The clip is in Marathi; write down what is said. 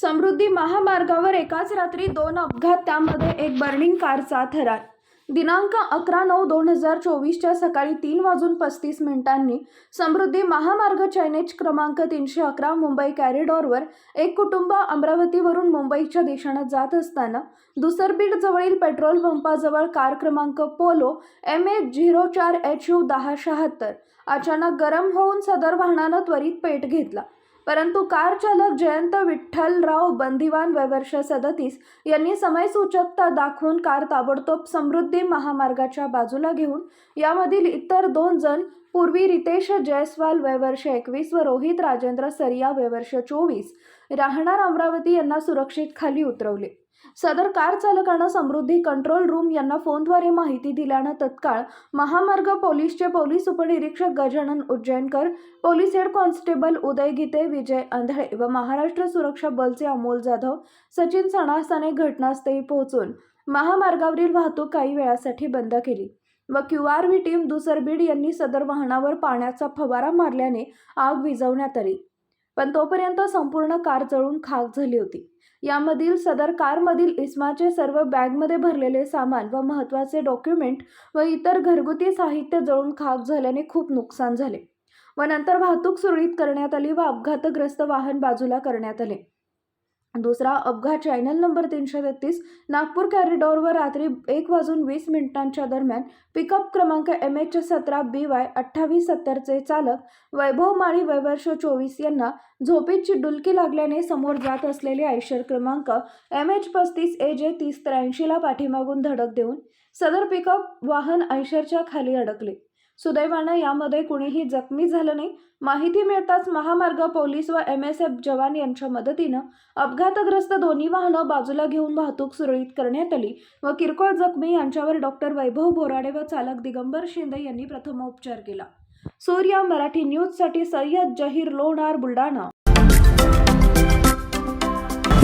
समृद्धी महामार्गावर एकाच रात्री दोन अपघात त्यामध्ये एक बर्निंग कारचा थरार. दिनांक अकरा नऊ दोन हजार चोवीसच्या सकाळी तीन वाजून पस्तीस मिनिटांनी समृद्धी महामार्ग चायनेज क्रमांक तीनशे अकरा मुंबई कॅरिडॉरवर एक कुटुंब अमरावतीवरून मुंबईच्या दिशेनं जात असताना दुसरबीड जवळील पेट्रोल पंपाजवळ कार क्रमांक पोलो एम ए झिरो चार एच यू दहा शहात्तर अचानक गरम होऊन सदर वाहनानं त्वरित पेट घेतला. परंतु कार चालक जयंत विठ्ठलराव बंदिवान वयवर्ष सदतीस यांनी समयसूचकता दाखवून कार ताबडतोब समृद्धी महामार्गाच्या बाजूला घेऊन यामधील इतर दोन जण पूर्वी रितेश जयस्वाल वयवर्ष एकवीस व रोहित राजेंद्र सरिया वयवर्ष चोवीस राहणार अमरावती यांना सुरक्षित खाली उतरवले. सदर कार चालकानं समृद्धी कंट्रोल रूम यांना फोनद्वारे माहिती दिल्यानं तत्काळ महामार्ग पोलीसचे पोलीस उपनिरीक्षक Gajanan Ujjainkar police head constable Uday Gite Vijay Andhale व महाराष्ट्र सुरक्षा बलचे अमोल जाधव सचिन सणासाने घटनास्थळी पोहोचून महामार्गावरील वाहतूक काही वेळासाठी बंद केली व Q R V team Dusarbid यांनी सदर वाहनावर पाण्याचा फवारा मारल्याने आग विझवण्यात आली. पण तोपर्यंत संपूर्ण कार जळून खाक झाली होती. यामधील सदर कारमधील इस्माचे सर्व बॅगमध्ये भरलेले सामान व महत्त्वाचे डॉक्युमेंट व इतर घरगुती साहित्य जळून खाक झाल्याने खूप नुकसान झाले व नंतर वाहतूक सुरळीत करण्यात आली व अपघातग्रस्त वाहन बाजूला करण्यात आले. दुसरा अपघात चॅनल नंबर तीनशे तेहतीस नागपूर कॅरिडॉरवर रात्री एक वाजून वीस मिनिटांच्या दरम्यान पिकअप क्रमांक एम एच सतरा बी वाय अठ्ठावीस सत्तरचे चालक वैभव माळी वैवर्ष चोवीस यांना झोपेची डुलकी लागल्याने समोर जात असलेले आयशर क्रमांक एम एच पस्तीस ए जे तीस त्र्याऐंशीला पाठीमागून धडक देऊन सदर पिकअप वाहन आयशरच्या खाली अडकले. सुदैवानं यामध्ये कुणीही जखमी झालं नाही. माहिती मिळताच महामार्ग पोलीस व एम एस एफ जवान यांच्या मदतीनं अपघातग्रस्त दोन्ही वाहनं बाजूला घेऊन वाहतूक सुरळीत करण्यात आली व किरकोळ जखमी यांच्यावर डॉक्टर वैभव बोराडे व चालक दिगंबर शिंदे यांनी प्रथमोपचार केला. सूर्या मराठी न्यूजसाठी सय्यद जहीर लोणार बुलढाणा.